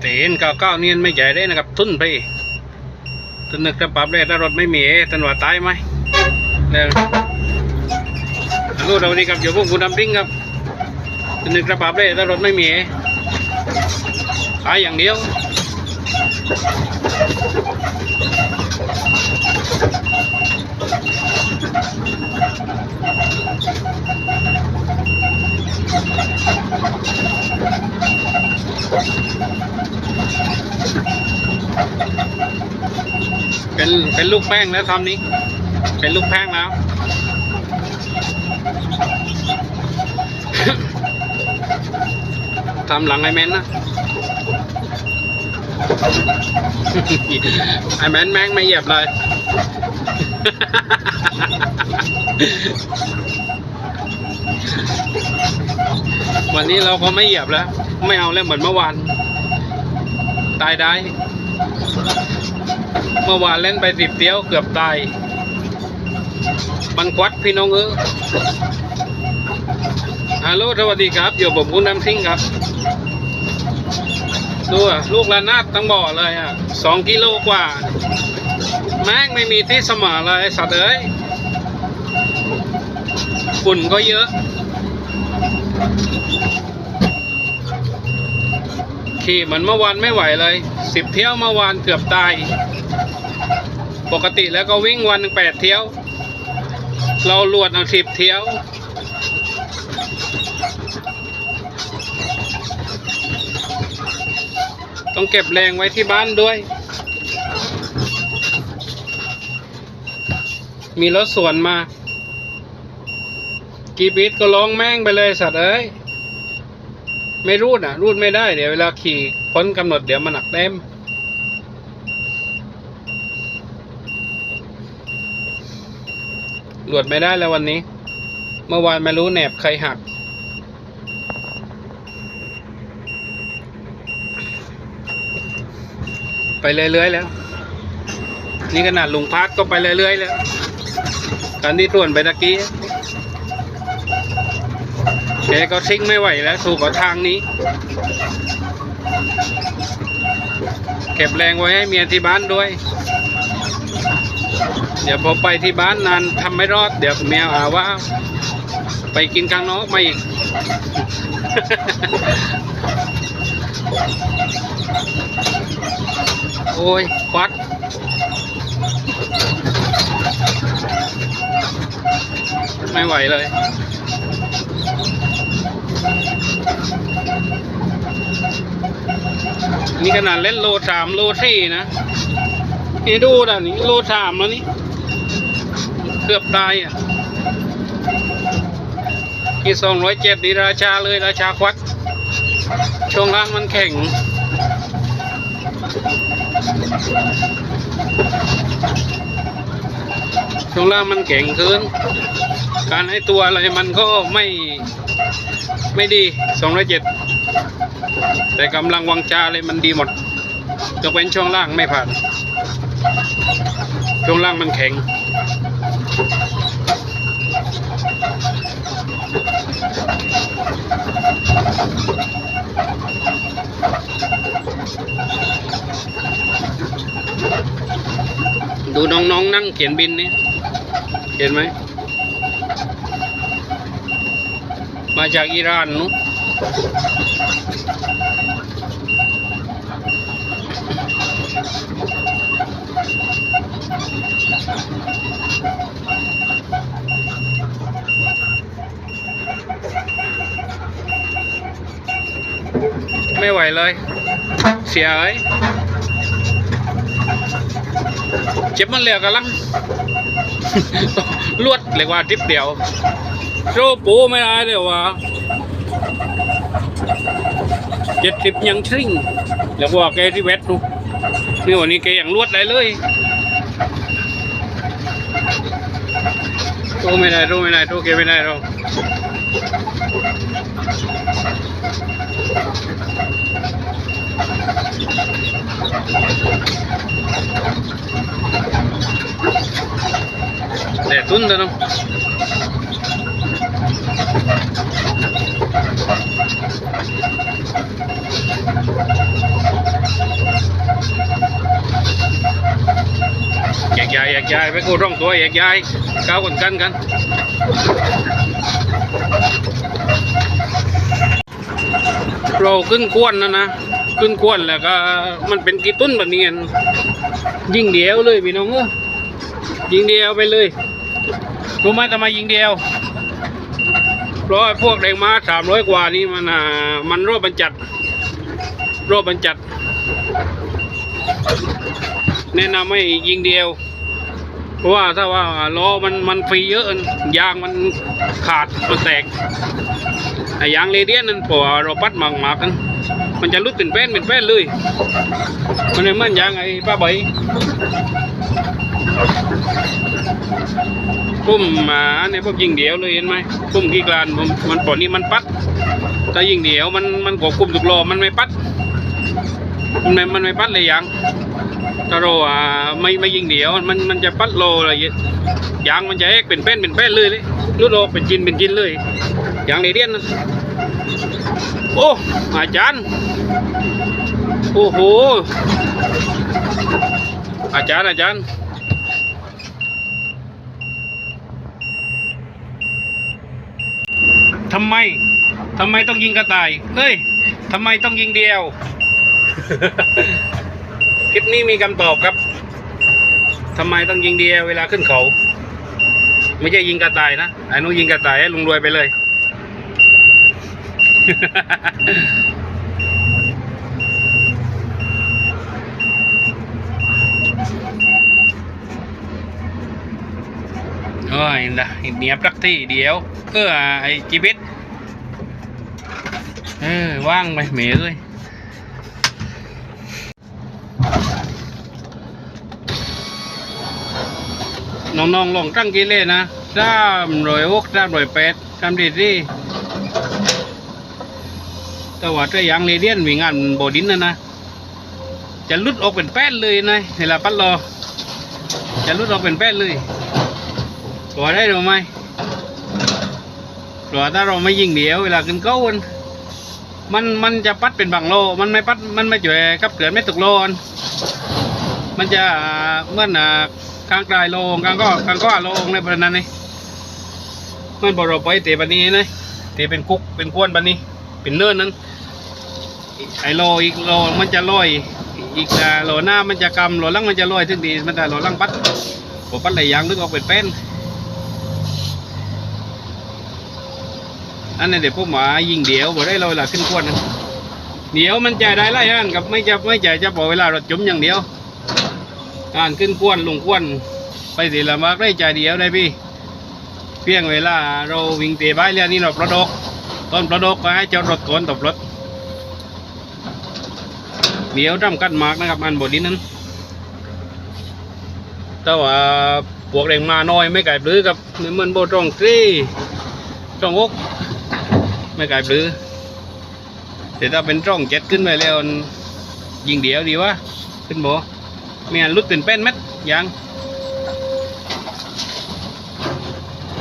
แต่เห็นเก้าเก้าเนี่ยไม่ใหญ่ได้นะครับ ทุนไปทุนนึกจะปรับได้ถ้ารถไม่มีตันว่าตายไหมแล้วรู้เราดีครับอยู่พวกคุณดำดิ้งครับทุนนึกจะปรับได้ถ้ารถไม่มีตายอย่างเดียว เป็นเป็นลูกแป้งแล้วทำนี้ เป็นลูกแป้งแล้ว ทำหลังไอแมนนะ ไอแมนแม่งไม่เหยียบเลย วันนี้เราก็ไม่เหยียบแล้ว ไม่เอาแล้วเหมือนเมื่อวาน ตายได้ เมื่อวานเล่นไปสิบเที่ยวเกือบตายบังควัดพี่น้องเออฮัลโหลสวัสดีครับ อยู่ผมคุณน้ำซิ่งครับ ดูอะลูกระนาดตั้งบ่อเลยอะสองกิโลกว่า แม่งไม่มีที่สมอเลยสัตว์เอ้ยฝุ่นก็เยอะขี่เหมือนเมื่อวานไม่ไหวเลย สิบเที่ยวเมื่อวานเกือบตาย ปกติแล้วก็วิ่งวันหนึ่งแปดเที่ยว เราลวดเอาสิบเที่ยว ต้องเก็บแรงไว้ที่บ้านด้วย มีรถสวนมากีบีดก็ร้องแม่งไปเลยสัตว์เอ้ย ไม่รูดอะ รูดไม่ได้เดี๋ยวเวลาขี่พ้นกำหนดเดี๋ยวมันหนักเต็ม หลวดไม่ได้แล้ววันนี้ เมื่อวานไม่รู้แหนบใครหัก ไปเรื่อยๆแล้ว นี่ขนาดลุงพักก็ไปเรื่อยๆแล้วการที่ต่วนไปตะกี้แกก็ซิ่งไม่ไหวแล้วสู่กับทางนี้ เก็บแรงไว้ให้เมียที่บ้านด้วย เดี๋ยวพอไปที่บ้านนานทำไม่รอด เดี๋ยวเมียหาว่า ไปกินข้างนอกมาอีก โอ้ยควัดไม่ไหวเลย นี่ขนาดเล่นโลสามโลสี่นะ นี่ดูนะนี่โลสามแล้วนี่ เกือบตายอะที่สองร้อยเจ็ดนี่ราชาเลยราชาควัดช่วงล่างมันแข็ง ช่วงล่างมันแข็งขึ้น การให้ตัวอะไรมันก็ไม่ไม่ดีสองร้อยเจ็ดแต่กำลังวังชาเลยมันดีหมดยกเว้นช่วงล่างไม่ผ่าน ช่วงล่างมันแข็ง ดูน้องๆนนั่งเขียนบินนี่เห็นไหม มาจากอิหร่านนู้ ไม่ไหวเลย เสียเอ้ยเจ็บมันเหลือกันลังลวดเรียกว่าทริปเดียวโชว์ปูไม่ได้เดี๋ยวว่าเจ็ดสิบยังชิ่งเรียกว่าแกที่เวทดูนี่วันนี้แกยังลวดได้เลยโตไม่ได้โตไม่ได้โตแกไม่ได้หรอก Để tuân lên không? Dạt dài, dạt dài, dạ, dạ, mấy cô rong tuổi dạt dài Cao còn canh canh Rồi cưng quân nữa nè ยกย้ายก้าวกันกันกันเราขึ้นกวนนะนแล้วก็มันเป็นกี่ต้นแบบนี้ยิงเดียวเลยพี่น้องเอ้ยิงเดียวไปเลยรู้ไหมทำไมยิงเดียวเพราะไอ้พวกแดงม้าสามร้อยกว่านี่มันอ่ามันรคบบรรจัดรคบบรรจัด แนะนำให้ยิงเดียว เพราะว่าถ้าว่าล้อมันมันฟรีเยอะยางมันขาดมันแตกอ้ยางเรเดียนนั้นพอเราปัดหมากหมากกัน มันจะลุดเป็นแป้นเป็นแป้นเลย มันไม่เหมือนยางไอ้ป้าใบปุ่มมาในพวกยิงเดียวเลยเห็นไหมปุ่มกีกลานมันปอดนี้มันปัดถ้ายิงเดียวมันมันกดคุมถูกรอมันไม่ปัดมันไม่มันไม่ปัดเลยยางถ้าเราอ่าไม่ไม่ยิงเดียวมันมันจะปัดโลอะไรยางมันจะแอกเป็นแป้นเป็นแป้นเลยเลยลุดออกเป็นจินเป็นจินเลยยางเรเดียนโอ้อาจารย์ โอ้โห อาจารย์อาจารย์ทำไมทำไมต้องยิงกระต่ายเฮ้ยทำไมต้องยิงเดียว คลิปนี้มีคำตอบครับทำไมต้องยิงเดียวเวลาขึ้นเขา ไม่ใช่ยิงกระต่ายนะไอ้นู้นยิงกระต่ายให้ลุงรวยไปเลย อ้ยนะเนียบรักที่เดียวเออไอจีบิตเออว่างไปเหม่เลยน้องๆลองตั้งกิเลนะสามรอยหกสามรอยแปดทำดีดีแต่ว่าถ้ายังเรเดียนมีงานโบดินนะนะ จะลุดออกเป็นแป้นเลยนะเวลาปัดรอ จะลุดออกเป็นแป้นเลย ตัวได้หรือไม่ตัวถ้าเราไม่ยิงเดียวเวลาขึ้นเก้ามันมันมันจะปัดเป็นบางโล มันไม่ปัดมันไม่จ่วยกับเกลือไม่ตกโลนมันจะเมื่อนอ่ากลางกลายโลงกลางก็กลางก็โลงในประนั้นนี่มันบอเราไปเตะปันนี้นะเตะเป็นคุกเป็นกวนปันนี้ เป็นเนินนั้นไอโลอีกโลมันจะลอยอีกอ่โลหน้ามันจะกำโลหลังมันจะลอยถึงดีมันแต่โลหลังปัดผมปัดไหลยางลึกออกเป็นแป้น อันนี้เดี๋ยวผมหมายิงเดียวบ่ได้เราเวลาขึ้นกวนนะเดี๋ยวมันจะได้ไล่อันกับไม่จะไม่จะจะบอกเวลาเรถจุ่มอย่างเดียวอ่านขึ้นกวนลงกวนไปสิละมากได้ใจเดียวได้พี่ เพียงเวลาเราวิ่งเตะบ้ายเรียนี่เราประดกต้นประดกก็ให้เจ้ารถก่อนตบรถเดี๋ยวทำกันมากนะครับอันบทนี้นั้นแต่ว่าพวกแรงมาน้อยไม่ไก่ปลื้อกับเหมือนโบตรงทรีตรงอก ไม่ไกลปรือแต่ถ้าเป็นร่องเจ็ดขึ้นไปแล้วยิงเดียวดีวะขึ้นบ่ไม่งั้นลุดเป็นเป็นเม็ดยัง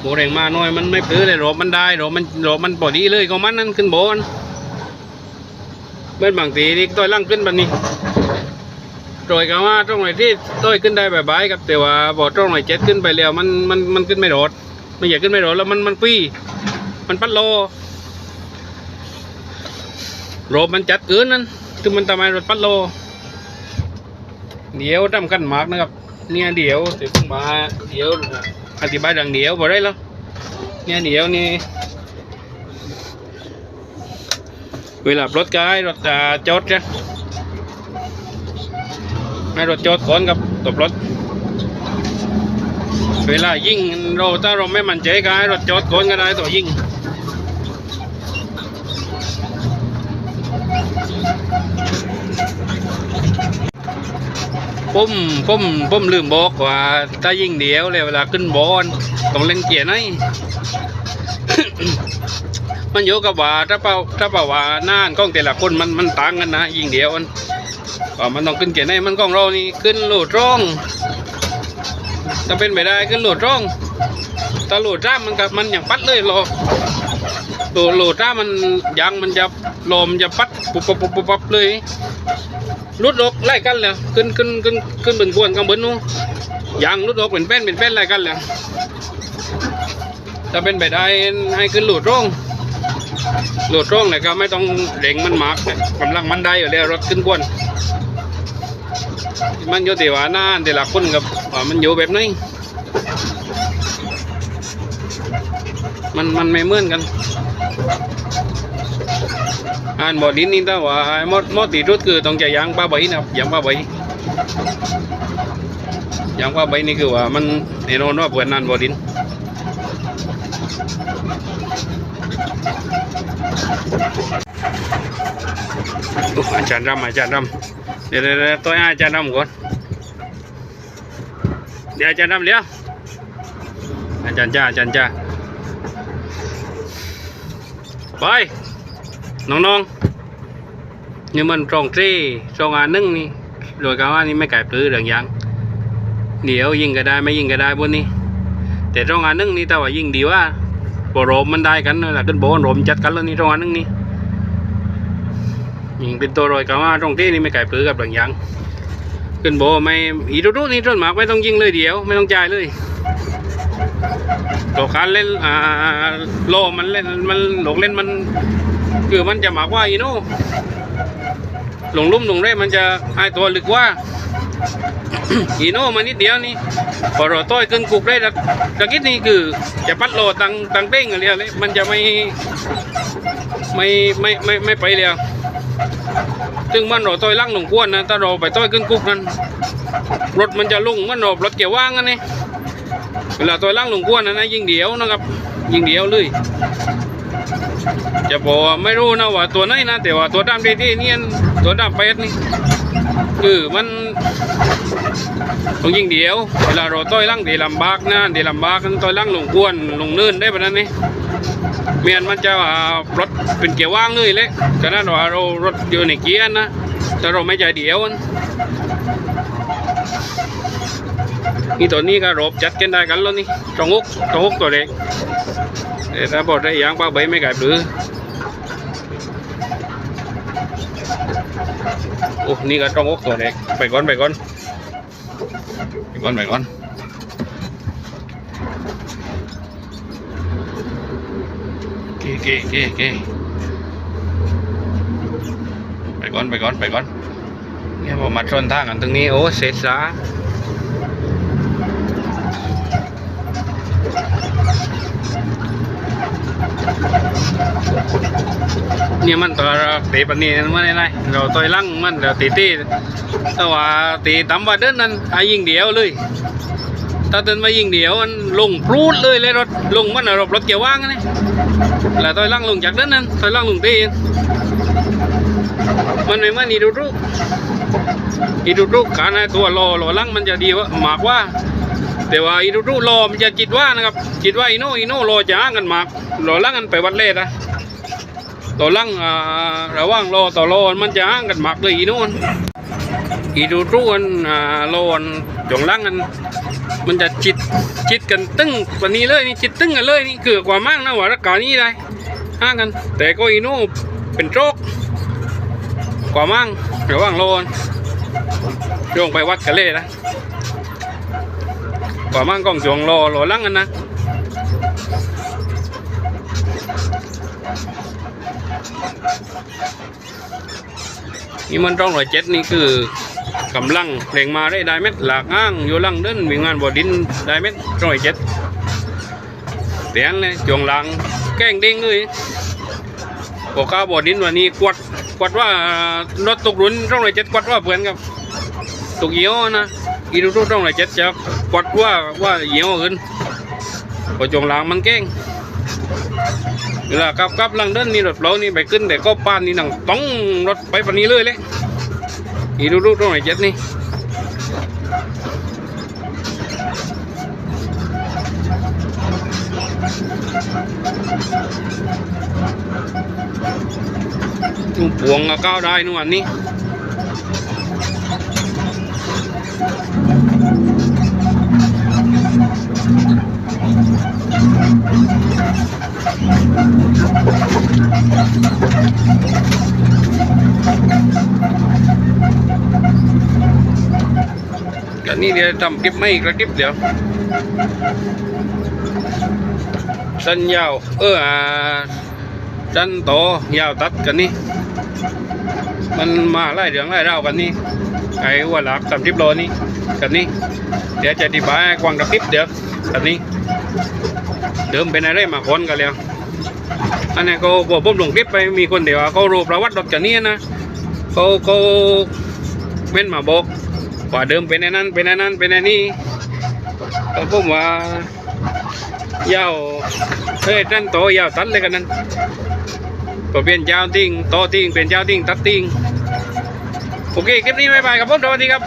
โบแรงมาหน่อยมันไม่ปรือเลยรอมันได้รอมันรอมันพอดีเลยก็มันนั่นขึ้นโบนเมื่อบางทีนี่ต้อยล่างขึ้นแบบนี้โดยก็ว่าตรงไหนที่ต้อยขึ้นได้แบบบายครับแต่ว่าบอตรงไหนเจ็ดขึ้นไปแล้วมันมันมันขึ้นไม่รอดไม่อยากขึ้นไม่รอดแล้วมันมันฟรีมันพัดโล รบมันจัดเกินนั้นถึงมันทำไมรถพัดโล เดี๋ยวทำกันมากนะครับ เนี่ยเดี๋ยวเดี๋ยวผมาเดี๋ยวอธิบายดังเดี๋ยวบอกได้แล้วเนี่ยเดี๋ยวนี่เวลารถกายรถจอดจ้ะให้รถจอดก่อนกับตบรถ เวลายิ่งเราถ้าเราไม่มั่นใจก็ให้รถจอดก่อนก็ได้ตัวยิ่ง ผมผมผมลืมบอกว่า ถ้ายิงเดียวเลยเวลาขึ้นบอลต้องเล่นเกียร์ไหนมันอยู่กับว่าถ้าเป่าถ้าเป่าว่าน้านกล้องแต่ละคนมันมันต่างกันนะยิงเดียวมันมันต้องขึ้นเกียร์ไหนมันกล้องเรานี่ขึ้นโหลดร่องถ้าเป็นไปได้ขึ้นโหลดร่องถ้าโหลดจ้ามมันกับมันอย่างปัดเลยรอโหลดโหลดจ้ามมันยางมันจะลมจะปัดปุ๊บปุ๊บปุ๊บปุ๊บเลย รุดออกไล่กันแล้วขึ้นขึ้นขึ้นขึ้นบนกวนข้างบนนู้นยางรุดออกเป็นเป็นเป็นเป็นอะไรกันเลยถ้าเป็นไปได้ให้ขึ้นหลุดร่องหลุดร่องเลยก็ไม่ต้องเร่งมันมากนะกำลังมันได้อยู่แล้วรถขึ้นกวนมันอยู่ที่ว่าหน้าแต่ละคนกับว่ามันอยู่แบบไหนมันมันไม่เหมือนกัน อ่านบอดินนี่ถ้าว่าหมดหมดตีรุดคือต้องใจยางป้าใบนะครับยางป้าใบยางป้าใบนี่คือว่ามันแน่นอนว่าเปิดนานบอดินอุ๊ยอาจารย์รำอาจารย์รำเดี๋ยวเดี๋ยวเดี๋ยวตัวให้อาจารย์รำก่อนเดี๋ยวอาจารย์รำเดี๋ยวอาจารย์จ้าอาจารย์จ้าไปน้องๆนี่มันตรงที่ตรงอันนึงนี่โดยการว่านี่ไม่ไก่ปลื้อเรื่องยังเดี๋ยวยิงก็ได้ไม่ยิงก็ได้บนนี้ แต่ตรงอันนึงนี่แต่ว่ายิงดีว่าโปรโรมมันได้กันแหละขึ้นโบนโรมจัดกันแล้วนี่ตรงอันนึงนี่ยิงเป็นตัวโดยการว่าตรงที่นี่ไม่ไก่ปลื้อกับเรื่องยังขึ้นโบไม่อีดูดูนี่ต้นหมากไม่ต้องยิงเลยเดี๋ยว ไม่ต้องจ่ายเลยตัวการเล่นอ่าโลมันเล่นมันหลงเล่นมัน คือมันจะหมากว่าอีโน่หลงลุ่มหลงเร่มันจะไอตัวลึกว่า อีโน่มานิดเดียวนี่พอเราต้อยขึ้นกุกได้ตะตะกิดนี่คือ จะปัดโลตังตังเด้งอะไรเลยมันจะไม่ไม่ไม่ไม่ไม่ไปเลยซึ่งมันเราต้อยลั่งหลงกวนนะถ้าเราไปต้อยขึ้นกุกนั้นรถมันจะลุ่งมันเรารถเกี่ยวว่างกันนี่เวลาต้อยลั่งหลงกวนนะนะยิงเดียวนะครับ ยิงเดียวเลย จะบอกว่าไม่รู้นะว่าตัวไหนนะแต่ว่าตัวดำที่ที่เนี่ยตัวดำเป็ดนี่คือมันต้องยิงเดียวเวลาเราต้อยลั่งเดีลำบากนะเดีลำบากต้อยลั่งลงกวนลงเนินได้ปะนั้นนี่เมียนมันจะว่ารถเป็นเกียร์ว่างเลยเลยฉะนั้นว่าเรารถอยู่ในเกียร์นะแต่เราไม่ใจเดียว นี่ตัวนี้ก็รบจัดกันได้กันแล้วนี่ตองฮุกตองฮุกตัวเด็กแต่ถ้าบอดได้ยางป้าใบไม่ไก่หรือโอ้นี่ก็ตองฮุกตัวเด็กไปก่อนไปก่อนไปก่อนไปก่อนเก๋เก๋เก๋เก๋ไปก่อนไปก่อนไปก่อนเนี่ยผมมาชนทางกันตรงนี้โอ้เสร็จแล้ว นี่ยมันตัวตีปานนีมันไม่ได้เราตัวลังมันเราตีตีแต่ว่าตีตำว่าเดินนั้นอายิงเดียวเลยถ้าเดินมายิงเดียวมันลงปรูดเลยเลยรถลงมันรถรถเกี่ยวว่างนี่แล้วตัวลังลงจากเดินนั้นตัวลังลงตีมันไม่มือนอีดูรุอีดูรุการไอ้ตัวรอรอลังมันจะดีว่ามากว่า แต่ว่าอีดูรุรอมันจะจิตว่านะครับจิตว่าอีโนอีโนรอจะอ้างกันมากรอลังกันไปวัดเล่นะ ต่อลังอ่าระว่างรอต่อรอมันจะอ้างกันหมักเลยอีนู่นอีดูรูอันอ่ารอนจงลังกันมันจะจิตจิตกันตึ้งวันนี้เลยนี่จิตตึ้งกันเลยนี่เกือกว่ามากนะว่ารักการนี้ได้ห้างกัน แต่ก็อีนู่เป็นโรคกว่ามั่งระว่างรอนโยงไปวัดกันเลยนะกว่ามั่งกองจวงรอรอลังกันนะ นี่มันต้องร้อยเจ็ดนี่คือกำลังเพลงมาได้ได้เม็ดหลากอ้างอยู่ลังเดินมีงานบอดินได้เม็ดร้อยเจ็ดเตียนเลยจวงหลังแกล้งเด้งเลยบอกข้าบอดินวันนี้กวดกวดว่ารถตกหลุนต้องร้อยเจ็ดกวดว่าเพื่อนครับตกเยี่ยวนะอีดูต้องร้อยเจ็ดจะกวดว่าว่าเยี่ยวขึ้นพอจวงหลังมันแกล้ง เวลากับกับลังเดินนี่รถเรานี่ไปขึ้นแต่ก็ป้านนี่นังต้องรถไปปานนี้เลยเลยอีดูดูตรงไหนเจ็ดนี่นุ่งปวงก็ก้าวได้นู่นอันนี้ นี้เดี๋ยวทำคลิปไม่กระคลิปเดี๋ยว สั้นยาว เอออ่าสั้นโตยาวตัดกันนี่ มันมาไล่เดืองไล่เล่ากันนี่ ไอ้หัวหลักสามสิบโลนี่ กันนี่ เดี๋ยวจะอธิบายกวางกระพริบเดี๋ยว กันนี่ เดิมเป็นอะไรมาคนกันแล้ว อันนี้เขาพอผมลงคลิปไปมีคนเดียวเขารู้ประวัติรถกันนี่นะเขาเขาเม่นมาบอก ว่าเดิมเป็นไอ้นั้นเป็นไอ้นั้นเป็นไอ้นี่ก็ผมว่ายาวเฮ้ยนั่นโตยาวตัดเลยกันนั้นก็เปลี่ยนยาวติ้งโตติ้งเปลี่ยนยาวติ้งตัดติ้งโอเคคลิปนี้บายบายครับผมสวัสดีครับ